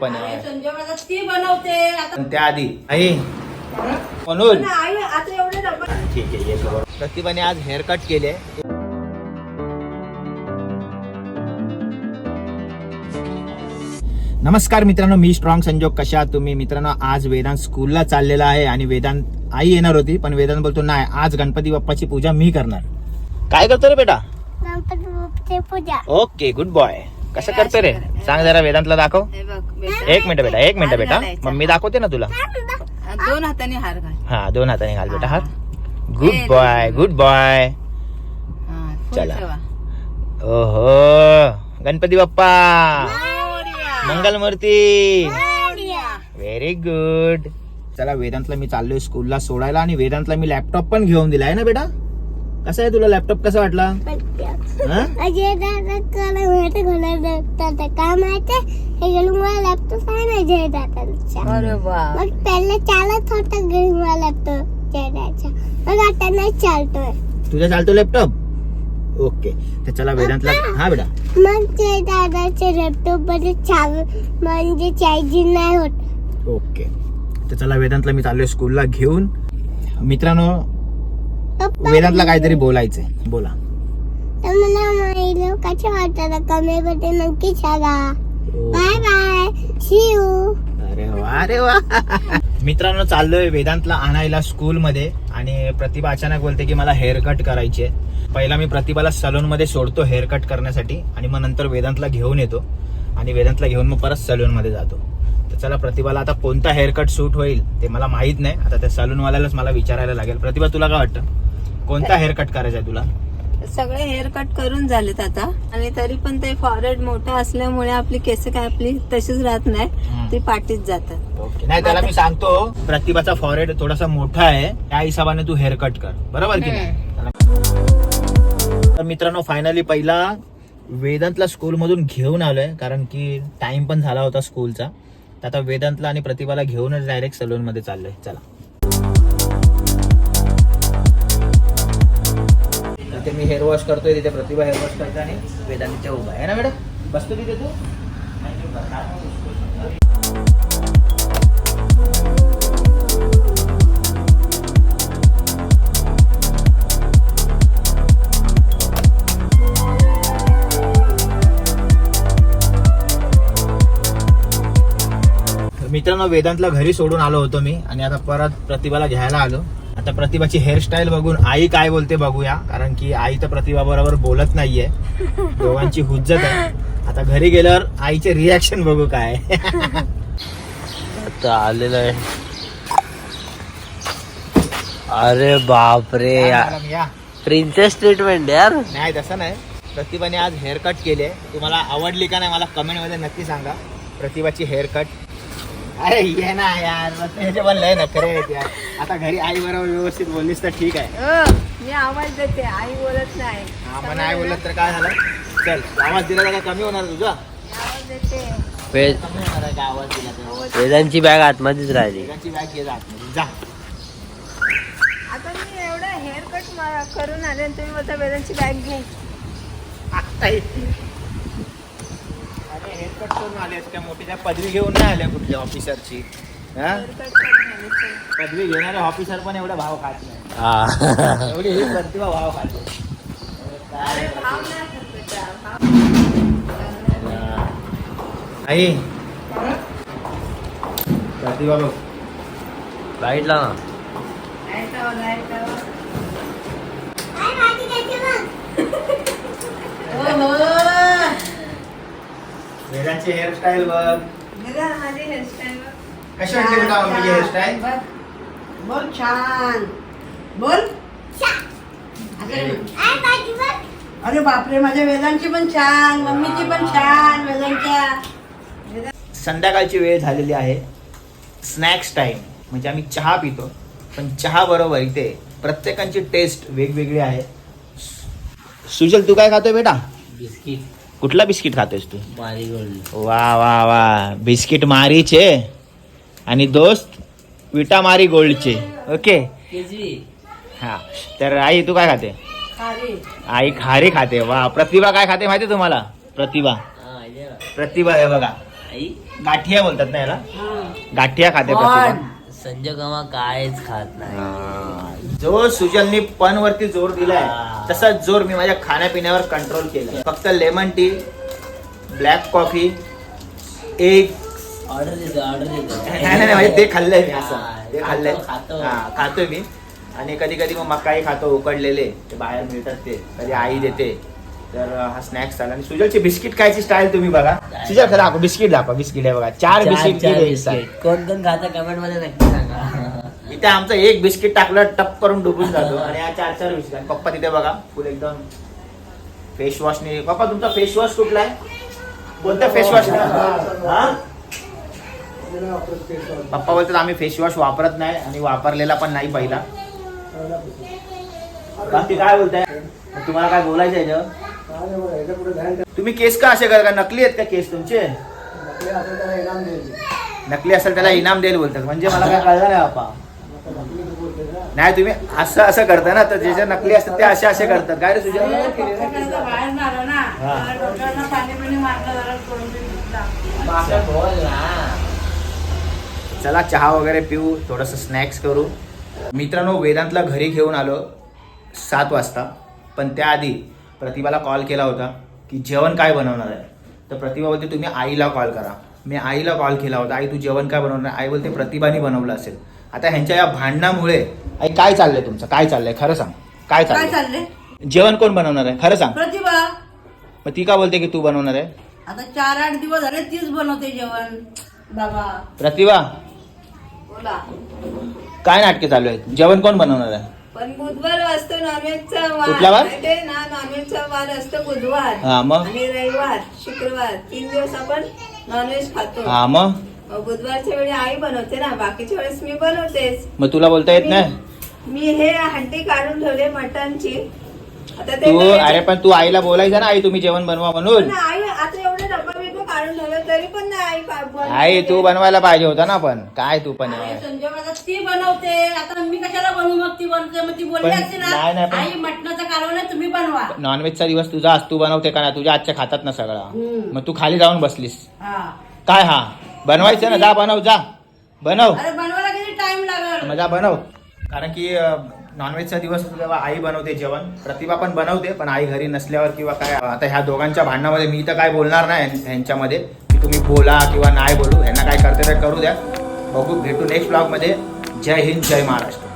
पण आई संजय मला ती बनवते. आता पण त्याआधी. आई. म्हणून पण आई आता एवढे डबा ठीक आहे येतो प्रतिभाने आज हेअर कट केले. नमस्कार मित्रांनो मी स्ट्रॉंग संजोग. कशा आहात तुम्ही? मित्रांनो आज वेदांत स्कूलला चाललेला आहे आणि वेदांत आई येणार होती पण वेदांत बोलतो नाही आज गणपती बाप्पाची पूजा मी करणार. काय करतो रे बेटा? गणपती बाप्पाची पूजा. ओके गुड बॉय कसं करतो रे? सांग जरा वेदांतला दाखव. एक मिनिट बेटा एक मिनिट बेटा. मम्मी दाखवते ना तुला. दोन हाताने हार घाल. हा दोन हाताने घाल बेटा हात. हे, गुड बॉय गुड बॉय हा, चला. ओहो गणपती बाप्पा. मोरया. मंगल मूर्ती मोरया. व्हेरी गुड चला वेदांतला मी चाललोय स्कूलला सोडायला आणि वेदांतला मी लॅपटॉप पण घेऊन दिलाय ना बेटा? कसा आहे तुला लॅपटॉप कसा वाटला? हा? अजय दादा माहिती हे मला लॅपटॉप आहे ना अजय दादाचा अरे वा मग पहिले चालत होता मला लॅपटॉप जयदाचा मग आता नाही चालतोय तुझा चालतो लॅपटॉप ओके तर चला वेदांतला हा बेटा मग जय दादाचे लॅपटॉपमध्ये चाव म्हणजे चार्जिंग नाही होत ओके तर चला वेदांतला मी चाललोय स्कूलला घेऊन मित्रांनो वेदांतला काहीतरी बोलायचंय बोला तर मला माहिती कशा वाटतं कमी मध्ये नक्की सांगा. बाय बाय सी यू अरे वा अरे वा. मित्रांनो चाललोय वेदांतला आणायला स्कूल मध्ये आणि प्रतिभा अचानक बोलते की मला हेअर कट करायची आहे. पहिला मी प्रतिभाला सलून मध्ये सोडतो हेअर कट करण्यासाठी आणि मग नंतर वेदांतला घेऊन येतो. आणि वेदांतला घेऊन मग परत सलून मध्ये जातो. तर चला प्रतिभाला आता कोणता हेअर कट सूट होईल ते मला माहीत नाही. आता त्या सलून वाल्यालाच मला विचारायला लागेल. प्रतिभा तुला काय वाटतं? कोणता हेअर कट करायचा आहे तुला? सगळे हेअर कट करून झालेत आता. आणि तरी पण ते फॉरेड मोठं असल्यामुळे आपली केस काय आपली तशीच राहत. नाही. ती पाठीत जातात. ओके नाही त्याला मी सांगतो प्रतिभाचा फॉरेड थोडासा मोठा आहे. त्या हिशोबाने तू हेअर कट कर. बरोबर की नाही? तर मित्रांनो फायनली पहिला वेदांतला स्कूल मधून घेऊन आलोय कारण की टाइम पण झाला होता स्कूलचा आता वेदांतला आणि प्रतिभाला घेऊनच डायरेक्ट सलून मध्ये चाललोय. चला. तिथे मी हेअर वॉश करतोय तिथे प्रतिभा हेअर वॉश करते आणि वेदांतच्या उभा आहे. ना मॅडम बसतो तिथे तू? मित्रांनो वेदांतला घरी सोडून आलो होतो मी आणि आता परत प्रतिभाला घ्यायला आलो. आता प्रतिभाची हेअरस्टाईल बघून आई काय बोलते बघूया कारण की आई तर प्रतिभा बरोबर बोलत नाहीये. दोघांची हुज्जत आहे. आता घरी गेल्यावर आईचे रिॲक्शन बघू काय. आता आलेलं आहे. अरे बापरे प्रिन्सेस ट्रीटमेंट यार. नाही तसं नाही. प्रतिभाने आज हेअर कट केले तुम्हाला आवडली का नाही मला कमेंटमध्ये नक्की सांगा. प्रतिभाची हेअर कट अरे ये ना यार त्याचे पण लय नखरे आहेत यार. आता घरी आई बरोबर व्यवस्थित बोललीस तर ठीक आहे. मी आवाज देते आई बोलत नाही. हा मग नाही बोलत तर काय झालं? चल आवाज दिला तर काय कमी होणार तुझा? आवाज देते. वे कमी होणार आहे का आवाज दिला तर? वेदांची बॅग आतमध्येच राहिली. वेदांची बॅग घे जा आतमध्ये. जा. आता मी एवढं हेअर कट करून आले आणि तुम्ही बोलता वेदांची बॅग घे. आता येते. अरे हेअर कट करून आलेस काय मोठी काय पदवी घेऊन नाही आल्या कुठल्या ऑफिसरची हा? आले. पदवी घेणारे ऑफिसर पण एवढा भाव खात नाही. हा. एवढी ही प्रतिभा भाव खाते. अरे भाव नाही खात बेटा, भाव आई. प्रतिभा बघ. लाईटला ना. लाइट भाजी द्यायची मग ओहो. वेदांची हेअरस्टाईल बघ. माझी हेअरस्टाईल बघ. कशी वाटते बेटा मम्मीची हेअरस्टाईल बघ. बोल छान. बोल. बघ अरे बापरे माझ्या वेदांची पण छान मम्मीची पण छान वेदांच्या. संध्याकाळची वेळ झालेली आहे. स्नॅक्स टाइम म्हणजे आम्ही चहा पितो. पण चहा बरोबर इथे प्रत्येकाची टेस्ट वेगवेगळी आहे. सुजल तू काय खातोय बेटा? बिस्किट. कुठला बिस्किट खातोयस तू? वा वा वा. बिस्किट मारीचे आणि दोस्त विटा मारी गोल्डचे. ओके? हा. तर आई तू काय खाते? आई खारी खाते. वा. प्रतिभा काय खाते माहिती तुम्हाला? प्रतिभा. प्रतिभा हे बघा. आई? गाठिया बोलतात ना याला? गाठिया खाते प्रतिभा. संजय कामा कायच खात नाही. जो सुजलनी पण वरती जोर दिलाय. तसाच जोर मी माझ्या खाण्यापिण्यावर कंट्रोल केला फक्त लेमन टी ब्लॅक कॉफी एक ऑर्डर देतो ऑर्डर देतो नाही नाही नाही, म्हणजे ते खाल्लंय मी असं. हा, ते खाल्लंय. खातो. हा, खातोय मी. आणि कधी कधी मग मकाई खातो उकडलेले ते बाहेर मिळतात ते. कधी आई देते. तर हा स्नॅक्स झाला आणि सुजलची बिस्किट खायची स्टाईल तुम्ही बघा. सुजल खरं दाखव बिस्किट दाखव बिस्किट आहे बघा. चार बिस्किट दिले कोण कोण खाता कमेंटमध्ये नक्की सांगा. इथे आमचं एक बिस्किट टाकलं टप करून डुबून जातो. आणि हा चार चार बिस्किट आणि पप्पा तिथे बघा फुल एकदम फेस वॉशने पप्पा तुमचा फेस वॉश कुठला आहे? कोणता फेस वॉश पप्पा बोलतात आम्ही फेस वॉश वापरत नाही आणि वापरलेला पण नाही पहिला. बाकी काय बोलताय? तुम्हाला काय बोलायचं आहे? तुम्ही केस का असे करता? नकली आहेत का केस तुमचे? नकली असेल त्याला इनाम देईल बोलतात. म्हणजे मला काय कळलं नाही बापा? नाही तुम्ही असं असं करता ना तर जे जे नकली असतात ते असे असे करतात. काय रे तुझ्या? बाहेर झालं ना. तर डॉक्टरांना पाणी पाणी मारलं जरा करून दिलं. बोल ना. चला चहा वगैरे पिऊ थोडंसं स्नॅक्स करू. मित्रांनो वेदांतला घरी घेऊन आलो सात वाजता. पण त्याआधी प्रतिभाला कॉल केला होता की जेवण काय बनवणार आहे? तर प्रतिभा बोलते तुम्ही आईला कॉल करा. मी आईला कॉल केला होता. आई तू जेवण काय बनवणार आई बोलते प्रतिभाने बनवलं असेल. आता ह्यांच्या या भांडणामुळे आई काय चाललंय तुमचं? काय चाललंय? खरं सांग. काय चाललंय? जेवण कोण बनवणार आहे? खरं सांग. प्रतिभा. मग ती का बोलते की तू बनवणार आहे? आता चार आठ दिवस झाले तीच बनवते जेवण. बाबा. प्रतिभा. बोला. काय नाटके चालू आहेत? जेवण कोण बनवणार आहे? पण बुधवार असतो नॉनव्हेजचा कुठला वार? वार? माहितीये ना नॉनव्हेजचा वार असतो बुधवार. हा मग? आणि रविवार शुक्रवार. तीन दिवस आपण नॉनव्हेज खातो. हा मग? मग बुधवारच्या वेळी आई बनवते ना. बाकीच्या वेळेस मी बनवतेच. मग तुला बोलता येत नाही? मी हे हंडी काढून ठेवले मटनची. आता ते तू. अरे पण तू आईला बोलायचं ना आई तुम्ही जेवण बनवा म्हणून. पण आई आता काढून ठेवले तरी पण नाही आई तू बनवायला पाहिजे होता ना पण. काय तू पण अरे. संजय ती बनवते. आता मी कशाला बनवू मग ती बनवते? मग ती बोलली पण- असते नाही, ना नाही, पण- आई मटणाचं आहे तुम्ही बनवा. नॉनव्हेजचा दिवस तुझा आज तू बनवते का ना तुझ्या आजच्या खातात ना सगळा. हम्म. मग तू खाली जाऊन बसलीस. हा. काय हा? बनवायचं ना जा बनव जा. बनव. अरे बनवायला किती टाइम लागल? मग जा बनव. कारण की नॉनव्हेजचा दिवस असतो तेव्हा आई बनवते जेवण प्रतिभा पण बनवते पण आई घरी नसल्यावर किंवा काय आता ह्या दोघांच्या भांडणामध्ये मी तर काय बोलणार नाही ह्यांच्यामध्ये. की तुम्ही बोला किंवा नाही बोलू ह्यांना काय करते ते करू द्या. बघू भेटू नेक्स्ट ब्लॉगमध्ये जय हिंद जय महाराष्ट्र.